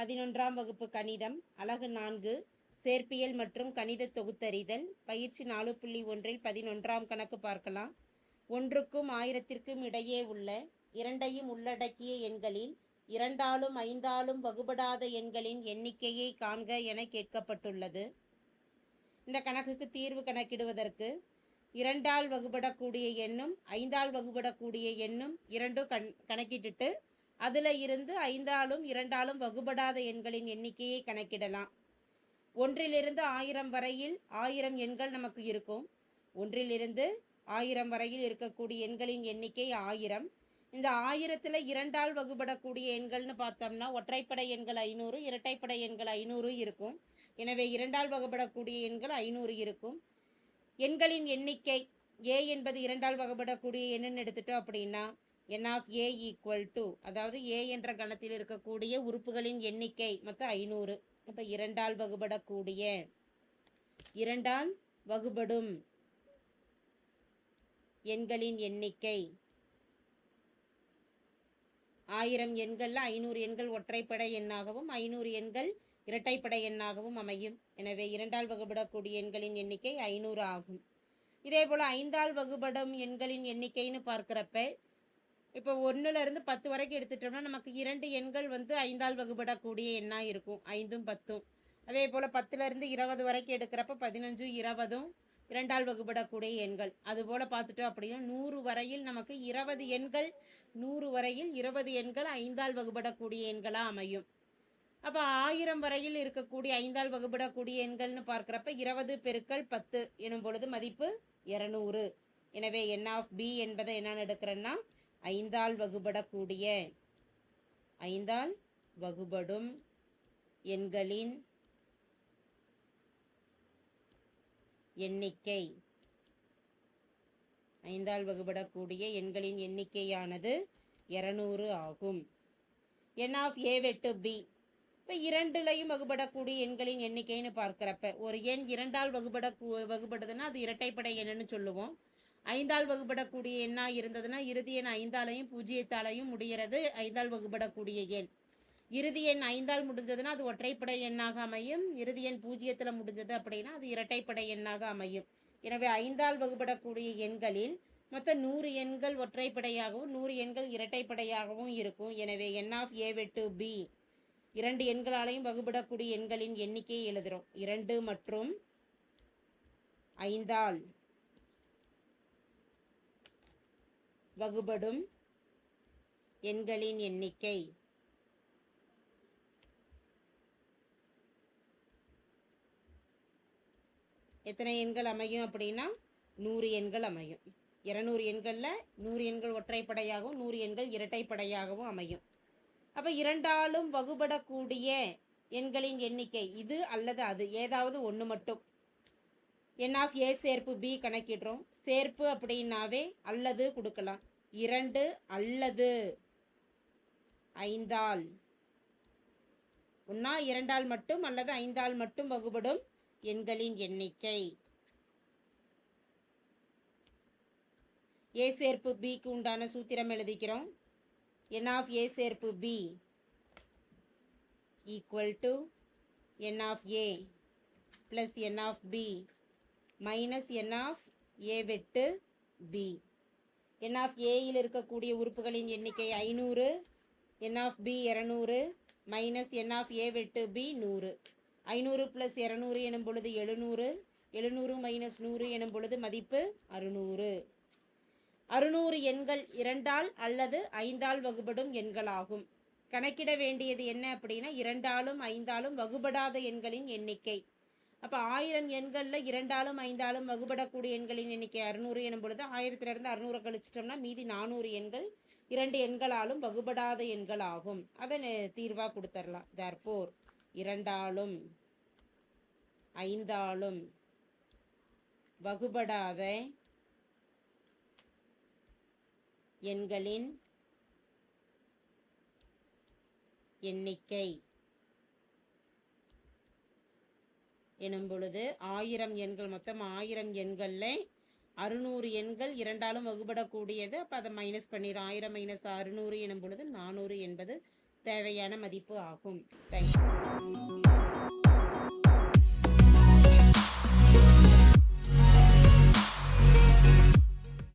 பதினொன்றாம் வகுப்பு கணிதம் அலகு நான்கு சேர்ப்பியல் மற்றும் கணித தொகுத்தறிதல் பயிற்சி நாலு புள்ளி ஒன்றில் பதினொன்றாம் கணக்கு பார்க்கலாம். ஒன்றுக்கும் ஆயிரத்திற்கும் இடையே உள்ள இரண்டையும் உள்ளடக்கிய எண்களில் இரண்டாலும் ஐந்தாலும் வகுபடாத எண்களின் எண்ணிக்கையை காண்க என கேட்கப்பட்டுள்ளது. இந்த கணக்குக்கு தீர்வு கணக்கிடுவதற்கு இரண்டால் வகுபடக்கூடிய எண்ணும் ஐந்தால் வகுபடக்கூடிய எண்ணும் இரண்டும் கண் கணக்கிட்டுட்டு அதில் இருந்து ஐந்தாலும் இரண்டாலும் வகுபடாத எண்களின் எண்ணிக்கையை கணக்கிடலாம். ஒன்றிலிருந்து ஆயிரம் வரையில் ஆயிரம் எண்கள் நமக்கு இருக்கும். ஒன்றிலிருந்து ஆயிரம் வரையில் இருக்கக்கூடிய எண்களின் எண்ணிக்கை ஆயிரம். இந்த ஆயிரத்தில் இரண்டால் வகுபடக்கூடிய எண்கள்னு பார்த்தோம்னா ஒற்றைப்படை எண்கள் ஐநூறு இரட்டைப்படை எண்கள் ஐநூறு இருக்கும். எனவே இரண்டால் வகுபடக்கூடிய எண்கள் ஐநூறு இருக்கும். எண்களின் எண்ணிக்கை ஏ என்பது இரண்டால் வகுபடக்கூடிய எண்ணுன்னு எடுத்துட்டோம் அப்படின்னா N of A equal to அதாவது ஏ என்ற கணத்தில் இருக்கக்கூடிய உறுப்புகளின் எண்ணிக்கை மொத்தம் ஐநூறு. அப்போ இரண்டால் வகுபடக்கூடிய இரண்டால் வகுபடும் எண்களின் எண்ணிக்கை. ஆயிரம் எண்களில் ஐநூறு எண்கள் ஒற்றைப்படை எண்ணாகவும் ஐநூறு எண்கள் இரட்டைப்படை எண்ணாகவும் அமையும். எனவே இரண்டால் வகுபடக்கூடிய எண்களின் எண்ணிக்கை ஐநூறு ஆகும். இதே போல் ஐந்தால் வகுபடும் எண்களின் எண்ணிக்கைன்னு பார்க்குறப்ப இப்போ ஒன்றுலேருந்து பத்து வரைக்கும் எடுத்துட்டோம்னா நமக்கு இரண்டு எண்கள் வந்து ஐந்தால் வகுபடக்கூடிய எண்ணாக இருக்கும். ஐந்தும் பத்தும். அதே போல் பத்துலேருந்து இருபது வரைக்கும் எடுக்கிறப்ப பதினஞ்சும் இருபதும் இரண்டால் வகுபடக்கூடிய எண்கள். அதுபோல் பார்த்துட்டோம் அப்படின்னா நூறு வரையில் நமக்கு இருபது எண்கள் நூறு வரையில் இருபது எண்கள் ஐந்தால் வகுபடக்கூடிய எண்களாக அமையும். அப்போ ஆயிரம் வரையில் இருக்கக்கூடிய ஐந்தால் வகுபடக்கூடிய எண்கள்னு பார்க்குறப்ப இருபது பெருக்கள் பத்து எனும் பொழுது மதிப்பு இரநூறு. எனவே என் ஆஃப் பி என்பதை என்னென்னு எடுக்கிறேன்னா ஐந்தால் வகுபடக்கூடிய ஐந்தால் வகுபடும் எண்களின் எண்ணிக்கை. ஐந்தால் வகுபடக்கூடிய எண்களின் எண்ணிக்கையானது இரநூறு ஆகும். என் ஆஃப் ஏ வெட்டு பி இப்போ இரண்டுலையும் வகுபடக்கூடிய எண்களின் எண்ணிக்கைன்னு பார்க்குறப்ப ஒரு எண் இரண்டால் வகுபட வகுபடுதுன்னா அது இரட்டைப்படை எண்ணுன்னு சொல்லுவோம். ஐந்தால் வகுப்படக்கூடிய எண்ணாக இருந்ததுன்னா இறுதி எண் ஐந்தாலையும் பூஜ்ஜியத்தாலையும் முடிகிறது. ஐந்தால் வகுப்படக்கூடிய எண். இறுதி எண் ஐந்தால் முடிஞ்சதுன்னா அது ஒற்றைப்படை எண்ணாக அமையும். இறுதி எண் பூஜ்ஜியத்தில் முடிஞ்சது அப்படின்னா அது இரட்டைப்படை எண்ணாக அமையும். எனவே ஐந்தால் வகுப்படக்கூடிய எண்களில் மொத்தம் நூறு எண்கள் ஒற்றைப்படையாகவும் நூறு எண்கள் இரட்டைப்படையாகவும் இருக்கும். எனவே என் ஆஃப் ஏ வெட்டு பி இரண்டு எண்களாலையும் வகுப்படக்கூடிய எண்களின் எண்ணிக்கையை எழுதுகிறோம் இரண்டு மற்றும் ஐந்தால். வகுபடும் எண்களின் எண்ணிக்கை. எத்தனை எண்கள் அமையும் அப்படின்னா நூறு எண்கள் அமையும். இரநூறு எண்களில் நூறு எண்கள் ஒற்றைப்படையாகவும் நூறு எண்கள் இரட்டைப்படையாகவும் அமையும். அப்போ இரண்டாலும் வகுபடக்கூடிய எண்களின் எண்ணிக்கை இது அல்லது அது? ஏதாவது ஒன்று மட்டும். என் ஆஃப் ஏ சேர்ப்பு பி கணக்கிடுறோம். சேர்ப்பு அப்படின்னாவே அல்லது கொடுக்கலாம். இரண்டு அல்லது ஐந்தால். ஒன்றா இரண்டால் மட்டும் அல்லது ஐந்தால் மட்டும் வகுபடும் எண்களின் எண்ணிக்கை. ஏ சேர்ப்பு பிக்கு உண்டான சூத்திரம் எழுதிக்கிறோம் என் ஆஃப் ஏ சேர்ப்பு B equal to N of A plus N of B minus N of A வெட்டு பி என் ஆஃப் ஏயில் இருக்கக்கூடிய உறுப்புகளின் எண்ணிக்கை ஐநூறு என் ஆஃப் பி இரநூறு மைனஸ் என் ஆஃப் ஏ வெட்டு பி நூறு. ஐநூறு ப்ளஸ் இரநூறு எனும் பொழுது எழுநூறு எழுநூறு மைனஸ் நூறு எனும் பொழுது மதிப்பு அறுநூறு. அறுநூறு எண்கள் இரண்டால் அல்லது ஐந்தால் வகுபடும் எண்களாகும். கணக்கிட வேண்டியது என்ன அப்படின்னா இரண்டாலும் ஐந்தாலும் வகுபடாத எண்களின் எண்ணிக்கை. அப்போ ஆயிரம் எண்களில் இரண்டாலும் ஐந்தாலும் வகுபடக்கூடிய எண்களின் எண்ணிக்கை அறுநூறு எனும் பொழுது ஆயிரத்திலிருந்து அறுநூறு கழிச்சிட்டோம்னா மீதி நானூறு எண்கள் இரண்டு எண்களாலும் வகுபடாத எண்கள் ஆகும் அதை தீர்வாக கொடுத்துடலாம் தர்ஃபோர் இரண்டாலும் ஐந்தாலும் வகுபடாத எண்களின் எண்ணிக்கை. எனும் பொழுது ஆயிரம் எண்கள் மொத்தம் ஆயிரம் எண்களில் அறுநூறு எண்கள் இரண்டாலும் வகுபடக்கூடியது. அப்போ அதை மைனஸ் பண்ணிடும் ஆயிரம் மைனஸ் அறுநூறு எனும் பொழுது நானூறு என்பது தேவையான மதிப்பு ஆகும். தேங்க்யூ